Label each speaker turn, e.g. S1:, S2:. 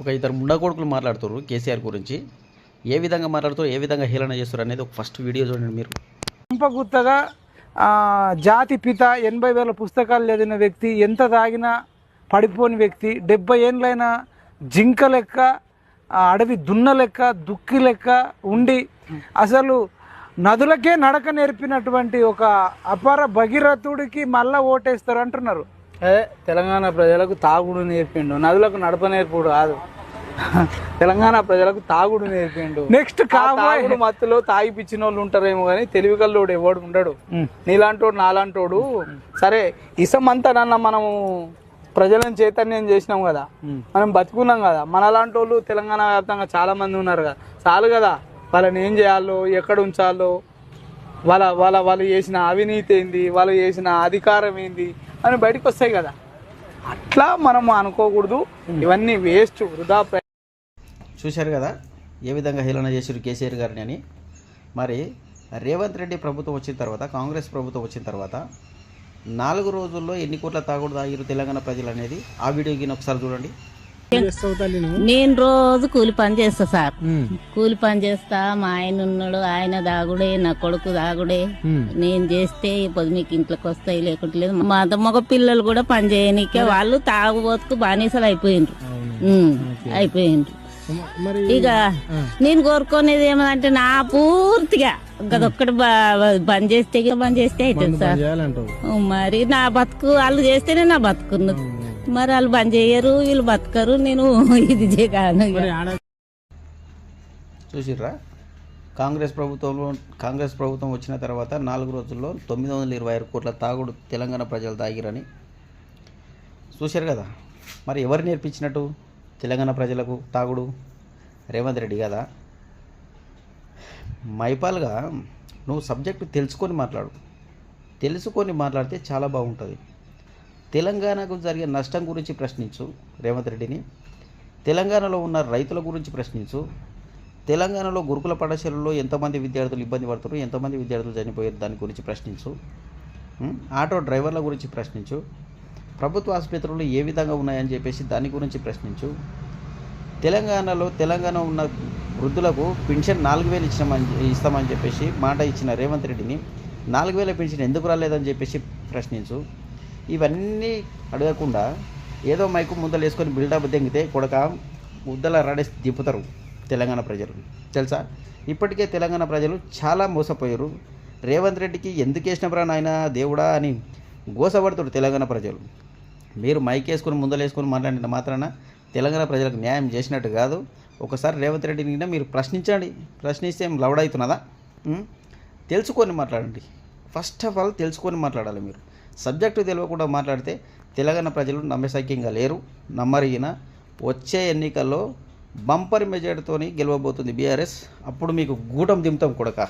S1: ఒక ఇద్దరు ముండా కొడుకులు మాట్లాడుతారు కేసీఆర్ గురించి. ఏ విధంగా మాట్లాడుతారు ఏ విధంగా హేళన చేస్తారు అనేది ఒక ఫస్ట్ వీడియో చూడండి మీరు.
S2: గుత్తగా జాతి పిత ఎనభై వేల పుస్తకాలు చదివిన వ్యక్తి ఎంత తాగినా పడిపోని వ్యక్తి డెబ్బై ఏండ్లైన జింక లెక్క అడవి దున్న లెక్క దుక్కి లెక్క ఉండి అసలు నదులకే నడక నేర్పినటువంటి ఒక అపార భగీరథుడికి మళ్ళా ఓటేస్తారు అంటున్నారు.
S3: అదే తెలంగాణ ప్రజలకు తాగుడు నేర్పిండు. నదులకు నడప నేర్పుడు కాదు. తెలంగాణ ప్రజలకు తాగుడు నేర్పిండు.
S2: నెక్స్ట్
S3: తాగుడు మత్తులో తాగి పిచ్చిన వాళ్ళు ఉంటారేమో కానీ తెలివి కల్లోడు ఎవడు ఉండడు. నీలాంటోడు నాలాంటోడు. సరే ఇసమంతా నన్న మనము ప్రజలను చైతన్యం చేసినాం కదా. మనం బతుకున్నాం కదా. మనలాంటి వాళ్ళు తెలంగాణ వ్యాప్తంగా చాలా మంది ఉన్నారు కదా. చాలు కదా. వాళ్ళని ఏం చేయాలో ఎక్కడ ఉంచాలో వాళ్ళ వాళ్ళ వాళ్ళు చేసిన అవినీతి ఏంది వాళ్ళు చేసిన అధికారం ఏంది అని బయటకు వస్తాయి కదా. అట్లా మనం అనుకోకూడదు. ఇవన్నీ వేస్ట్ వృధా
S1: చూశారు కదా? ఏ విధంగా హేళన చేశారు కేసీఆర్ గారిని అని? మరి రేవంత్ రెడ్డి ప్రభుత్వం వచ్చిన తర్వాత కాంగ్రెస్ ప్రభుత్వం వచ్చిన తర్వాత నాలుగు రోజుల్లో ఎన్ని కోట్ల తాగుడు తాగిరు తెలంగాణ ప్రజలు అనేది ఆ వీడియో వీడియోకి ఒకసారి చూడండి.
S4: నేను రోజు కూలి పని చేస్తా సార్. కూలి పని చేస్తా మా ఆయన ఉన్నాడు ఆయన దాగుడే నా కొడుకు దాగుడే. నేను చేస్తే పొద్దు మీకు ఇంట్లోకి వస్తాయి లేకుంటే లేదు. మా మగ పిల్లలు కూడా పని చేయనీకే వాళ్ళు తాగుబోతుకు బానిసలు అయిపోయిండ్రు. అయిపోయిండ్రు. ఇక నేను కోరుకునేది ఏమంటే నా పూర్తిగా గదొక్కటి బంద్ చేస్తే బంద్ చేస్తే అవుతుంది సార్. మరి నా బతుకు వాళ్ళు చేస్తేనే నా బతుకున్నది. మరి వాళ్ళు బంద్ చేయరు వీళ్ళు బతకరు నేను ఇది చేయగాను ఇక.
S1: చూసిర్రా? కాంగ్రెస్ ప్రభుత్వంలో కాంగ్రెస్ ప్రభుత్వం వచ్చిన తర్వాత నాలుగు రోజుల్లో తొమ్మిది వందల ఇరవై ఆరు కోట్ల తాగుడు తెలంగాణ ప్రజలు తాగిరని చూశారు కదా? మరి ఎవరు నేర్పించినట్టు తెలంగాణ ప్రజలకు తాగుడు? రేవంత్ రెడ్డి కదా? మైపాల్గా నువ్వు సబ్జెక్టు తెలుసుకొని మాట్లాడు. తెలుసుకొని మాట్లాడితే చాలా బాగుంటుంది. తెలంగాణకు జరిగే నష్టం గురించి ప్రశ్నించు రేవంత్ రెడ్డిని. తెలంగాణలో ఉన్న రైతుల గురించి ప్రశ్నించు. తెలంగాణలో గురుకుల పాఠశాలలో ఎంతమంది విద్యార్థులు ఇబ్బంది పడుతున్నారు ఎంతమంది విద్యార్థులు చనిపోయారు దాని గురించి ప్రశ్నించు. ఆటో డ్రైవర్ల గురించి ప్రశ్నించు. ప్రభుత్వ ఆసుపత్రులు ఏ విధంగా ఉన్నాయని చెప్పేసి దాని గురించి ప్రశ్నించు. తెలంగాణలో తెలంగాణ ఉన్న వృద్ధులకు పెన్షన్ నాలుగు వేలు ఇచ్చినామని ఇస్తామని చెప్పేసి మాట ఇచ్చిన రేవంత్ రెడ్డిని నాలుగు వేల పెన్షన్ ఎందుకు రాలేదని చెప్పేసి ప్రశ్నించు. ఇవన్నీ అడగకుండా ఏదో మైకు ముందలు వేసుకొని బిల్డప్ దెంగితే కొడక ముద్దల రాడేసి దింపుతారు తెలంగాణ ప్రజలు. తెలుసా? ఇప్పటికే తెలంగాణ ప్రజలు చాలా మోసపోయారు. రేవంత్ రెడ్డికి ఎందుకు వేసినప్పుడు నాయన దేవుడా అని గోసపడుతారు తెలంగాణ ప్రజలు. మీరు మైక్ వేసుకొని ముందలేసుకొని మాట్లాడిన మాత్రాన తెలంగాణ ప్రజలకు న్యాయం చేసినట్టు కాదు. ఒకసారి రేవంత్ రెడ్డిని మీరు ప్రశ్నించండి. ప్రశ్నిస్తే ఏం లవడవుతున్నదా? ఉం? తెలుసుకొని మాట్లాడండి. ఫస్ట్ ఆఫ్ ఆల్ తెలుసుకొని మాట్లాడాలి మీరు. సబ్జెక్టు తెలియకుండా మాట్లాడితే తెలంగాణ ప్రజలు నమ్మశక్యంగా లేరు నమ్మరిగిన. వచ్చే ఎన్నికల్లో బంపర్ మెజార్టీతోని గెలవబోతుంది బీఆర్ఎస్. అప్పుడు మీకు గూటం దింపుతాం కొడక.